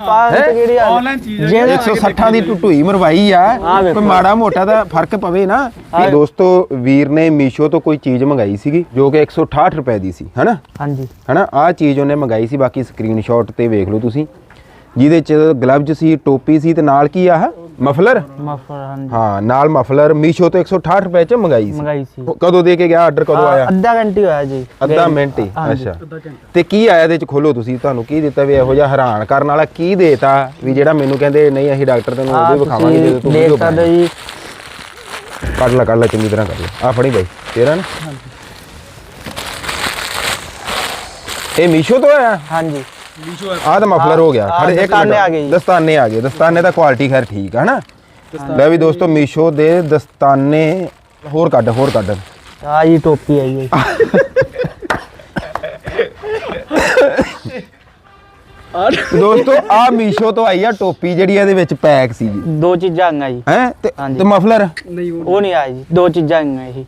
ਕਿਹੜੀ ਆਨਲਾਈਨ ਚੀਜ਼ ਹੈ ਜਿਹੜੇ 160 ਦੀ ਟੁੱਟੂਈ ਮਰਵਾਈ ਆ। ਕੋਈ ਮਾੜਾ ਮੋਟਾ ਤਾਂ ਫ਼ਰਕ ਪਵੇ ਨਾ। ਇਹ ਦੋਸਤੋ ਵੀਰ ਨੇ ਮੀਸ਼ੋ ਤੋਂ ਕੋਈ ਚੀਜ਼ ਮੰਗਾਈ ਸੀਗੀ ਜੋ ਕਿ 168 ਰੁਪਏ ਦੀ ਸੀ ਹਨਾ? ਹਾਂਜੀ। ਹਨਾ? ਆਹ ਚੀਜ਼ ਉਹਨੇ ਮੰਗਾਈ ਸੀ ਬਾਕੀ ਸਕਰੀਨਸ਼ਾਟ ਤੇ ਵੇਖ ਲਓ ਤੁਸੀਂ। ਜਿਹਦੇ ਚ ਗਲਵਜ ਸੀ ਟੋਪੀ ਸੀ ਤੇ ਨਾਲ ਕੀ ਆਹ? ਮਫਲਰ? ਹਾਂਜੀ। ਹਾਂ ਨਾਲ ਮਫਲਰ ਮੀਸ਼ੋ ਤੋਂ 168 ਰੁਪਏ ਚ ਮੰਗਾਈ ਸੀ। ਮੰਗਾਈ ਸੀ। ਕਦੋਂ ਦੇ ਕੇ ਗਿਆ? ਆਰਡਰ ਕਦੋਂ ਆਇਆ? ਅੱਧਾ ਘੰਟਾ ਹੋਇਆ ਜੀ। ਅੱਧਾ ਮਿੰਟ ਹੀ। ਅੱਛਾ। ਤੇ ਕੀ ਆਇਆ ਇਹਦੇ ਚ? ਖੋਲੋ ਤੁਸੀਂ ਤੁਹਾਨੂੰ ਕੀ ਦਿੱਤਾ ਵੀ ਇਹੋ ਜਿਹਾ ਹੈਰਾਨ ਕਰਨ ਵਾਲਾ ਕੀ ਦੇਤਾ ਵੀ ਜਿਹੜਾ ਮੈਨੂੰ ਕਹਿੰਦੇ ਨਹੀਂ ਅਸੀਂ ਡਾਕਟਰ ਤੈਨੂੰ ਉਹਦੇ ਵਿਖਾਵਾਂਗੇ ਜਦੋਂ ਤੂੰ ਦੇਖ ਵੀਡੀਓ ਸਕਦੇ ਜੀ। ਕੱਢ ਲੈ ਕੱਢ ਲੈ ਚੰਗੀ ਤਰ੍ਹਾਂ ਕੱਢ ਲੈ। ਆ ਫੜੀ ਬਾਈ ਤੇਰਾ ਨਾ। ਇਹ ਮੀਸ਼ੋ ਤੋਂ ਆਇਆ? ਹਾਂਜੀ। ਆਹ ਤਾਂ ਮਫਲਰ ਹੋ ਗਿਆ। ਖੜੇ ਇੱਕ ਦਸਤਾਨੇ। ਆ ਗਏ। ਦਸਤਾਨੇ ਆ ਗਏ। ਦਸਤਾਨੇ ਦਾ ਕੁਆਲਿਟੀ ਖੈਰ ਠੀਕ ਹੈ ਹਨਾ? ਲੈ ਵੀ ਦੋਸਤੋ ਮੀਸ਼ੋ ਦੇ ਦਸਤਾਨੇ ਹੋਰ ਕੱਢ ਹੋਰ ਕੱਢ। ਆ ਜੀ ਟੋਪੀ ਆਈ ਹੈ ਤੇ ਦੋਸਤੋ ਆ ਮੀਸ਼ੋ ਤੋਂ ਆਈ ਆ ਟੋਪੀ ਜਿਹੜੀ ਇਹਦੇ ਵਿੱਚ ਪੈਕ ਸੀ ਜੀ। ਦੋ ਚੀਜ਼ਾਂ ਆਈਆਂ ਜੀ। ਹੈ? ਤੇ। ਤੇ ਮਫਲਰ? ਨਹੀਂ ਉਹ ਉਹ ਨਹੀਂ ਆਈ ਜੀ। ਦੋ ਚੀਜ਼ਾਂ ਆਈਆਂ ਇਹ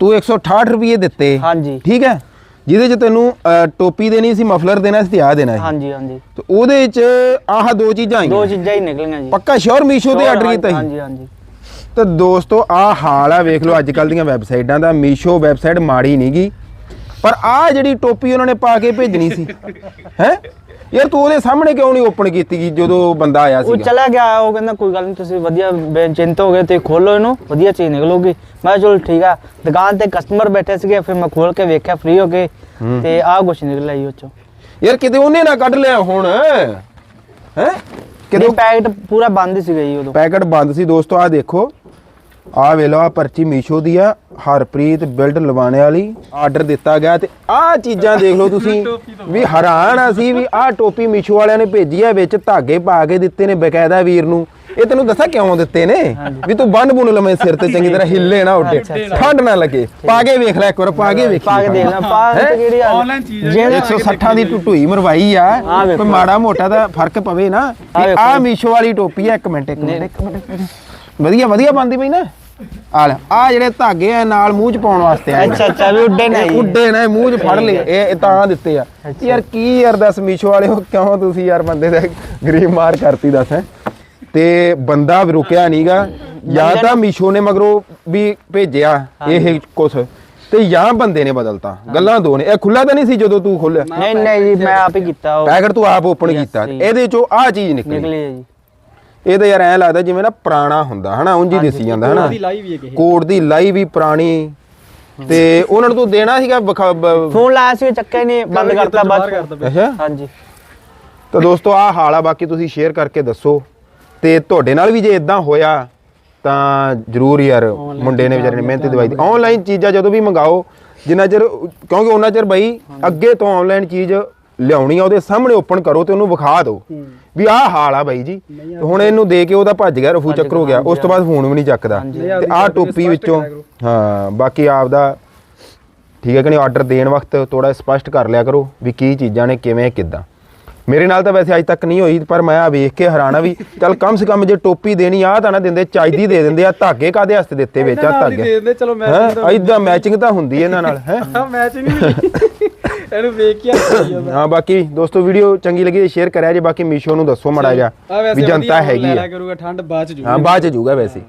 ਤੂੰ 168 ਰੁਪਏ ਦਿੱਤੇ। ਹਾਂਜੀ ਠੀਕ ਹੈ? ਜਿਹਦੇ ਚ ਤੈਨੂੰ ਟੋਪੀ ਦੇਣੀ ਸੀ ਮਫਲਰ ਦੇਣਾ ਸੀ ਤੇ ਆ ਦੇਣਾ ਸੀ। ਹਾਂਜੀ ਹਾਂਜੀ। ਤੇ ਉਹਦੇ ਚ ਆਹ ਦੋ ਚੀਜ਼ਾਂ ਦੋ ਆਈਆਂ ਚੀਜ਼ਾਂ ਹੀ ਨਿਕਲੀਆਂ ਜੀ। ਪੱਕਾ ਸ਼ੋਰ ਮੀਸ਼ੋ ਤੇ ਆਰਡਰ ਕੀਤਾ ਸੀ? ਹਾਂਜੀ ਹਾਂਜੀ। ਤੇ ਦੋਸਤੋ ਆ ਹਾਲ ਆ ਵੇਖ ਲਓ ਅੱਜ ਕੱਲ ਦੀਆਂ ਵੈਬਸਾਈਟਾਂ ਦਾ। ਮੀਸ਼ੋ ਵੈਬਸਾਈਟ ਮਾੜੀ ਨਹੀਂਗੀ ਪਰ ਆ ਜਿਹੜੀ ਟੋਪੀ ਉਹਨਾਂ ਨੇ ਪਾ ਕੇ ਭੇਜਣੀ ਸੀ ਹੈ? ਯਾਰ ਤੂੰ ਉਹਦੇ ਸਾਹਮਣੇ ਕਿਉਂ ਨਹੀਂ ਓਪਨ ਕੀਤੀ ਗੀ ਜਦੋਂ ਬੰਦਾ ਆਇਆ ਉਹ ਸੀ ਚਲਾ ਗਿਆ ਉਹ ਕਹਿੰਦਾ ਕੋਈ ਗੱਲ ਨਹੀਂ ਤੁਸੀਂ ਵਧੀਆ ਬੇਚਿੰਤ ਹੋ ਗਏ ਤੇ ਖੋਲੋ ਇਹਨੂੰ ਵਧੀਆ ਚੀਜ਼ ਨਿਕਲੂਗੀ। ਮੈਂ ਕਿਹਾ ਚਲੋ ਠੀਕ ਆ। ਦੁਕਾਨ ਤੇ ਕਸਟਮਰ ਬੈਠੇ ਸੀਗੇ ਫਿਰ ਮੈਂ ਖੋਲ ਕੇ ਵੇਖਿਆ ਫ੍ਰੀ ਹੋ ਕੇ ਤੇ ਆਹ ਕੁਛ ਨਿਕਲਿਆ ਜੀ ਉਹ ਚੋਂ ਯਾਰ ਕਿਤੇ ਉਹਨੇ ਨਾ ਕੱਢ ਲਿਆ ਹੁਣ ਹੈ? ਕਿਦੋਂ ਪੈਕਟ ਪੂਰਾ ਬੰਦ ਸੀਗਾ ਜੀ ਉਦੋਂ। ਪੈਕਟ ਬੰਦ ਸੀ ਦੋਸਤੋ ਆ ਦੇਖੋ। ਆ ਵੇ ਲਓ ਆ ਪਰਚੀ ਮੀਸ਼ੋ ਦੀ ਆ। ਹਰਪ੍ਰੀਤ ਬਿਲਡ ਲਵਾਣੇ ਵਾਲੀ ਆਰਡਰ ਦਿੱਤਾ ਗਿਆ ਤੇ ਆ ਚੀਜ਼ਾਂ ਦੇਖ ਲਓ ਤੁਸੀਂ। ਵੀ ਹੈਰਾਨ ਆ ਸੀ ਵੀ ਆ ਟੋਪੀ ਮੀਸ਼ੋ ਵਾਲਿਆਂ ਨੇ ਭੇਜੀ ਆ ਵਿੱਚ ਧਾਗੇ ਪਾ ਕੇ ਦਿੱਤੇ ਨੇ ਬਕਾਇਦਾ ਵੀਰ ਨੂੰ। ਇਹ ਤੈਨੂੰ ਦੱਸਾਂ ਕਿਉਂ ਦਿੱਤੇ ਨੇ? ਵੀ ਤੂੰ ਬੰਨ ਬੁਨ ਲਵੇਂ ਸਿਰ ਤੇ ਚੰਗੀ ਤਰ੍ਹਾਂ ਹਿੱਲੇ ਨਾ ਉੱਡੇ। ਠੰਡ ਨਾ ਲੱਗੇ। ਪਾ ਕੇ ਵੇਖ ਲੈ ਇੱਕ ਵਾਰ ਪਾ ਕੇ ਵੇਖੀ। ਪਾ ਕੇ ਦੇਖ ਲੈ ਪਾ ਤੇ ਕਿਹੜੀ ਆ? ਆਨਲਾਈਨ ਚੀਜ਼ ਹੈ ਜਿਹੜੇ 160 ਦੀ ਟੁੱਟੂਈ ਮਰਵਾਈ ਆ। ਕੋਈ ਮਾੜਾ ਮੋਟਾ ਦਾ ਫ਼ਰਕ ਪਵੇ ਨਾ। ਆ ਮੀਸ਼ੋ ਵਾਲੀ ਟੋਪੀ ਆ ਇੱਕ ਮਿੰਟ, ਇੱਕ ਮਿੰਟ ਵਧੀਆ ਵਧੀਆ ਬੰਦੀ ਪਈ ਨਾ? ਆ ਲੈ ਆ ਜਿਹੜੇ ਧਾਗੇ ਆ ਨਾਲ ਮੂੰਹ ਚ ਪਾਉਣ ਵਾਸਤੇ ਆ ਅੱਛਾ ਅੱਛਾ ਵੀ ਉੱਡੇ ਇਹ ਨਹੀਂ ਉੱਡੇ ਨੇ ਮੂੰਹ ਚ ਫੜ ਲਏ। ਇਹ ਇਹ ਤਾਂ ਦਿੱਤੇ ਆ। ਯਾਰ ਕੀ ਯਾਰ ਦੱਸ ਮੀਸ਼ੋ ਵਾਲਿਓ ਕਿਉਂ ਤੁਸੀਂ ਯਾਰ ਬੰਦੇ ਦਾ ਗਰੀਬ ਮਾਰ ਕਰਤੀ ਦੱਸ ਹੈ? ਤੇ ਬੰਦਾ ਵੀ ਰੁਕਿਆ ਨਹੀਂਗਾ ਜਾਂ ਤਾਂ ਮੀਸ਼ੋ ਨੇ ਮਗਰੋਂ ਵੀ ਭੇਜਿਆ ਇਹ ਕੁਛ। ਤੇ ਜਾਂ ਬੰਦੇ ਨੇ ਬਦਲਤਾ। ਗੱਲਾਂ ਦੋ ਨੇ। ਇਹ ਖੁੱਲਾ ਤਾਂ ਨਹੀਂ ਸੀ ਜਦੋਂ ਤੂੰ ਖੋਲਿਆ ਨਹੀਂ ਨਹੀਂ ਜੀ ਮੈਂ ਆਪ ਹੀ ਕੀਤਾ ਉਹ। ਪੈਕਟ ਤੂੰ ਆਪ ਓਪਨ ਕੀਤਾ। ਇਹਦੇ ਚੋਂ ਆਹ ਚੀਜ਼ ਨਿਕਲੀ। ਨਿਕਲੀ ਜੀ। ਇਹ ਤਾਂ ਯਾਰ ਐ ਲੱਗਦਾ ਜਿਵੇਂ ਨਾ ਪੁਰਾਣਾ ਹੁੰਦਾ ਹਨਾ? ਉਂਝ ਹੀ ਦਿਸੀ ਜਾਂਦਾ ਹਨਾ? ਲਾਈ ਵੀ ਕੋਡ ਦੀ ਲਾਈ ਵੀ ਪੁਰਾਣੀ। ਤੇ ਉਹਨਾਂ ਨੂੰ ਤੂੰ ਦੇਣਾ ਸੀਗਾ ਫੋਨ ਲਾਇਆ ਸੀ ਚੱਕਿਆ ਹੀ ਨਹੀਂ ਬੰਦ ਕਰਤਾ ਬਾਅਦ। ਅੱਛਾ। ਹਾਂਜੀ। ਤਾਂ ਦੋਸਤੋ ਆਹ ਹਾਲ ਆ ਬਾਕੀ ਤੁਸੀਂ ਸ਼ੇਅਰ ਕਰਕੇ ਦੱਸੋ। ਤੇ ਤੁਹਾਡੇ ਨਾਲ ਵੀ ਜੇ ਇਦਾਂ ਹੋਇਆ ਤਾਂ ਜਰੂਰ ਯਾਰ ਮੁੰਡੇ ਨੇ ਵਿਚਾਰੇ ਨੇ ਮਿਹਨਤ ਦਵਾਈ ਦੀ ਆਨਲਾਈਨ ਚੀਜ਼ਾਂ ਜਦੋਂ ਵੀ ਮੰਗਾਓ ਜਿੰਨਾ ਚਿਰ ਕਿਉਂਕਿ ਉਹਨਾਂ ਚਿਰ ਬਈ ਅੱਗੇ ਤੋਂ ਆਨਲਾਈਨ ਚੀਜ਼ ਲਿਆਉਣੀ ਆ ਉਹਦੇ ਸਾਹਮਣੇ ਓਪਨ ਕਰੋ ਤੇ ਉਹਨੂੰ ਵਿਖਾ ਦਿਓ। ਵੀ ਆਹ ਹਾਲ ਆ ਬਾਈ ਜੀ। ਤੇ ਹੁਣ ਇਹਨੂੰ ਦੇ ਕੇ ਉਹਦਾ ਭੱਜ ਗਿਆ ਰਫੂ ਚੱਕਰ ਹੋ ਗਿਆ ਉਸ ਤੋਂ ਬਾਅਦ ਫੋਨ ਵੀ ਨਹੀਂ ਚੱਕਦਾ। ਤੇ ਆਹ ਟੋਪੀ ਵਿੱਚੋਂ ਹਾਂ ਬਾਕੀ ਆਪਦਾ ਠੀਕ ਹੈ ਕਿ ਨਹੀਂ ਆਰਡਰ ਦੇਣ ਵਕਤ ਥੋੜਾ ਸਪਸ਼ਟ ਕਰ ਲਿਆ ਕਰੋ ਵੀ ਕੀ ਚੀਜ਼ਾਂ ਨੇ ਕਿਵੇਂ ਕਿੱਦਾਂ। ਮੇਰੇ ਨਾਲ ਤਾਂ ਵੈਸੇ ਅੱਜ ਤੱਕ ਨਹੀਂ ਹੋਈ ਪਰ ਮੈਂ ਆ ਵੇਖ ਕੇ ਹੈਰਾਨ ਆ ਵੀ ਚੱਲ ਕਮ ਸੇ ਕਮ ਜੇ ਟੋਪੀ ਦੇਣੀ ਆ ਤਾਂ ਨਾ ਦਿੰਦੇ ਚਾਹੀਦੀ ਦੇ ਦਿੰਦੇ ਆ ਧਾਗੇ ਕਾਦੇ ਵਾਸਤੇ ਦਿੱਤੇ ਵਿੱਚ ਆ ਧਾਗੇ? ਦੇ ਦਿੰਦੇ ਚਲੋ ਮੈਂ ਹੈ। ਇਦਾਂ ਮੈਚਿੰਗ ਤਾਂ ਹੁੰਦੀ ਇਹਨਾਂ ਨਾਲ ਹੈ? ਮੈਚ ਨਹੀਂ। ਮਿਲੀ ਇਹਨੂੰ ਵੇਖ ਕੇ ਆ ਹਾਂ ਬਾਕੀ ਦੋਸਤੋ ਵੀਡੀਓ ਚੰਗੀ ਲੱਗੀ ਸ਼ੇਅਰ ਕਰਿਆ ਜੇ ਬਾਕੀ ਮੀਸ਼ੋ ਨੂੰ ਦੱਸੋ ਮੜਾ ਜਾ। ਵੀ ਜਨਤਾ ਹੈਗੀ ਆ। ਕਰੂਗਾ ਠੰਡ ਬਾਅਦ ਚ ਜੂ ਹਾਂ ਬਾਅਦ ਚ ਜੂਗਾ ਵੈਸੇ।